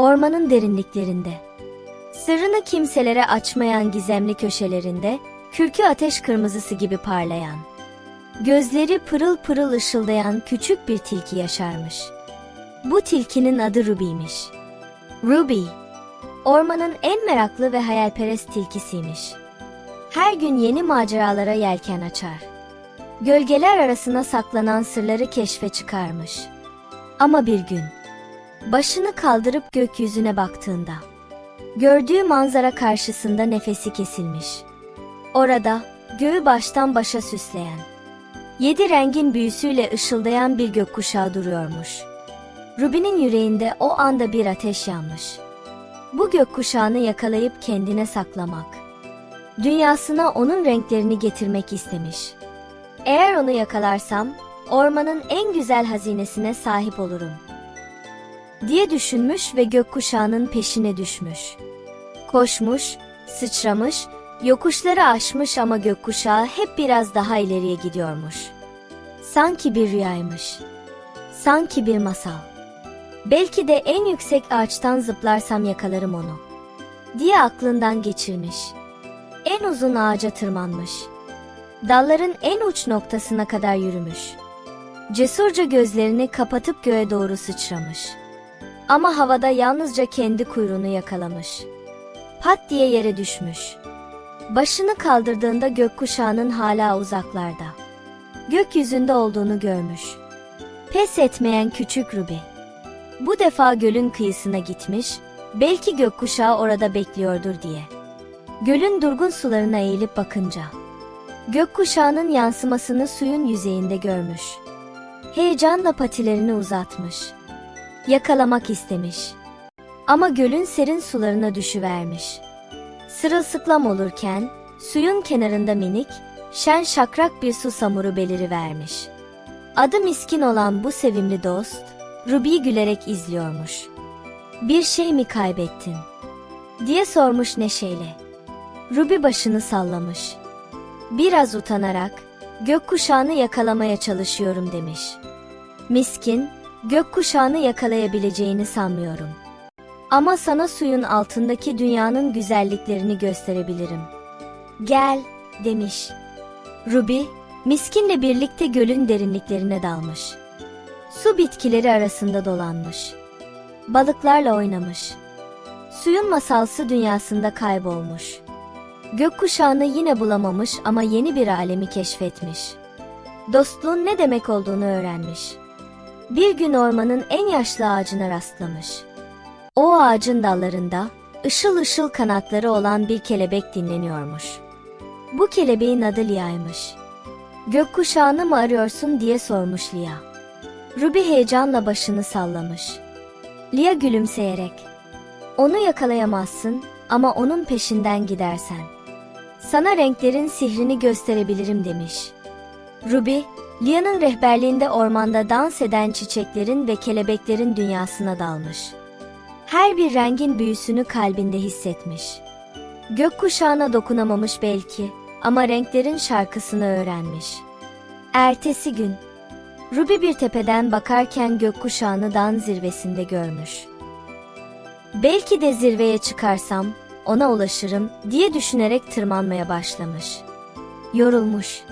Ormanın derinliklerinde. Sırrını kimselere açmayan gizemli köşelerinde, kürkü ateş kırmızısı gibi parlayan. Gözleri pırıl pırıl ışıldayan küçük bir tilki yaşarmış. Bu tilkinin adı Ruby'miş. Ruby, ormanın en meraklı ve hayalperest tilkisiymiş. Her gün yeni maceralara yelken açar. Gölgeler arasına saklanan sırları keşfe çıkarmış. Ama bir gün, başını kaldırıp gökyüzüne baktığında, gördüğü manzara karşısında nefesi kesilmiş. Orada, göğü baştan başa süsleyen, yedi rengin büyüsüyle ışıldayan bir gökkuşağı duruyormuş. Ruby'nin yüreğinde o anda bir ateş yanmış. Bu gökkuşağını yakalayıp kendine saklamak. Dünyasına onun renklerini getirmek istemiş. Eğer onu yakalarsam, ormanın en güzel hazinesine sahip olurum. Diye düşünmüş ve gökkuşağının peşine düşmüş. Koşmuş, sıçramış, yokuşları aşmış ama gökkuşağı hep biraz daha ileriye gidiyormuş. Sanki bir rüyaymış. Sanki bir masal. Belki de en yüksek ağaçtan zıplarsam yakalarım onu. Diye aklından geçirmiş. En uzun ağaca tırmanmış. Dalların en uç noktasına kadar yürümüş. Cesurca gözlerini kapatıp göğe doğru sıçramış. Ama havada yalnızca kendi kuyruğunu yakalamış. Pat diye yere düşmüş. Başını kaldırdığında gökkuşağının hala uzaklarda. Gökyüzünde olduğunu görmüş. Pes etmeyen küçük Ruby. Bu defa gölün kıyısına gitmiş, belki gökkuşağı orada bekliyordur diye. Gölün durgun sularına eğilip bakınca, gökkuşağının yansımasını suyun yüzeyinde görmüş. Heyecanla patilerini uzatmış. Yakalamak istemiş. Ama gölün serin sularına düşüvermiş. Sırılsıklam olurken, suyun kenarında minik, şen şakrak bir su samuru belirivermiş. Adı miskin olan bu sevimli dost, Ruby'yi gülerek izliyormuş. Bir şey mi kaybettin? diye sormuş neşeyle. Ruby başını sallamış. Biraz utanarak, gökkuşağını yakalamaya çalışıyorum demiş. Miskin, gökkuşağını yakalayabileceğini sanmıyorum. Ama sana suyun altındaki dünyanın güzelliklerini gösterebilirim. Gel, demiş. Ruby, miskinle birlikte gölün derinliklerine dalmış. Su bitkileri arasında dolanmış. Balıklarla oynamış. Suyun masalsı dünyasında kaybolmuş. Gökkuşağını yine bulamamış ama yeni bir alemi keşfetmiş. Dostluğun ne demek olduğunu öğrenmiş. Bir gün ormanın en yaşlı ağacına rastlamış. O ağacın dallarında ışıl ışıl kanatları olan bir kelebek dinleniyormuş. Bu kelebeğin adı Lia'ymış. Gökkuşağını mı arıyorsun diye sormuş Lia. Ruby heyecanla başını sallamış. Lia gülümseyerek. Onu yakalayamazsın ama onun peşinden gidersen. Sana renklerin sihrini gösterebilirim demiş. Ruby, Lia'nın rehberliğinde ormanda dans eden çiçeklerin ve kelebeklerin dünyasına dalmış. Her bir rengin büyüsünü kalbinde hissetmiş. Gökkuşağına dokunamamış belki ama renklerin şarkısını öğrenmiş. Ertesi gün, Ruby bir tepeden bakarken gökkuşağını dağın zirvesinde görmüş. Belki de zirveye çıkarsam ona ulaşırım diye düşünerek tırmanmaya başlamış. Yorulmuş,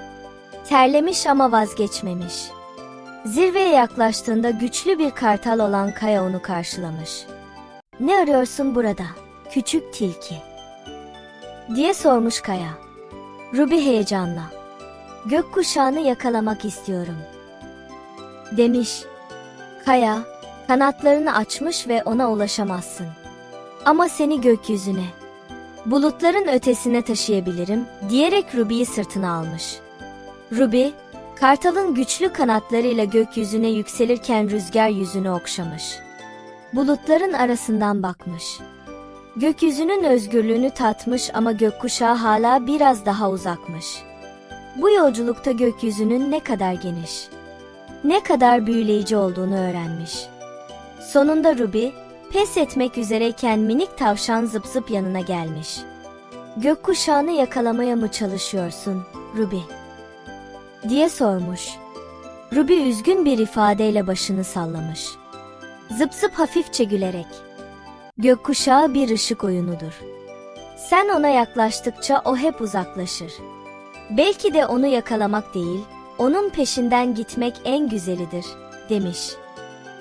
terlemiş ama vazgeçmemiş. Zirveye yaklaştığında güçlü bir kartal olan Kaya onu karşılamış. Ne arıyorsun burada, küçük tilki? diye sormuş Kaya. Ruby heyecanla. Gökkuşağını yakalamak istiyorum. Demiş. Kaya, kanatlarını açmış ve ona ulaşamazsın. Ama seni gökyüzüne, bulutların ötesine taşıyabilirim diyerek Ruby'yi sırtına almış. Ruby, kartalın güçlü kanatlarıyla gökyüzüne yükselirken rüzgar yüzünü okşamış. Bulutların arasından bakmış. Gökyüzünün özgürlüğünü tatmış ama gökkuşağı hala biraz daha uzakmış. Bu yolculukta gökyüzünün ne kadar geniş, ne kadar büyüleyici olduğunu öğrenmiş. Sonunda Ruby, pes etmek üzereyken minik tavşan zıp zıp yanına gelmiş. Gökkuşağını yakalamaya mı çalışıyorsun, Ruby? Diye sormuş. Ruby üzgün bir ifadeyle başını sallamış. Zıp zıp hafifçe gülerek. Gökkuşağı bir ışık oyunudur. Sen ona yaklaştıkça o hep uzaklaşır. Belki de onu yakalamak değil, onun peşinden gitmek en güzelidir, demiş.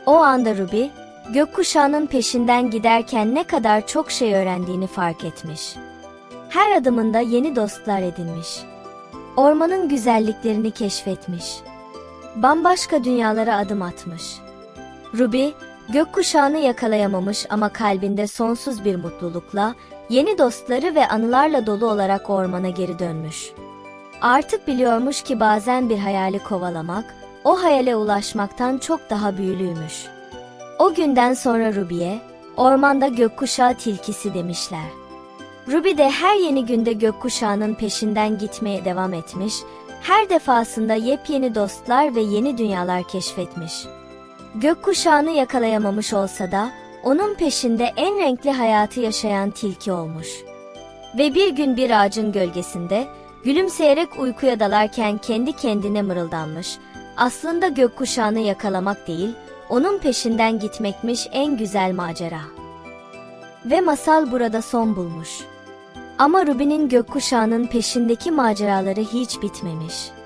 O anda Ruby, gökkuşağının peşinden giderken ne kadar çok şey öğrendiğini fark etmiş. Her adımında yeni dostlar edinmiş. Ormanın güzelliklerini keşfetmiş. Bambaşka dünyalara adım atmış. Ruby, gökkuşağını yakalayamamış ama kalbinde sonsuz bir mutlulukla, yeni dostları ve anılarla dolu olarak ormana geri dönmüş. Artık biliyormuş ki bazen bir hayali kovalamak, o hayale ulaşmaktan çok daha büyülüymüş. O günden sonra Ruby'ye, ormanda gökkuşağı tilkisi demişler. Ruby de her yeni günde gökkuşağının peşinden gitmeye devam etmiş, her defasında yepyeni dostlar ve yeni dünyalar keşfetmiş. Gökkuşağını yakalayamamış olsa da, onun peşinde en renkli hayatı yaşayan tilki olmuş. Ve bir gün bir ağacın gölgesinde, gülümseyerek uykuya dalarken kendi kendine mırıldanmış. Aslında gökkuşağını yakalamak değil, onun peşinden gitmekmiş en güzel macera. Ve masal burada son bulmuş. Ama Ruby'nin gökkuşağının peşindeki maceraları hiç bitmemiş.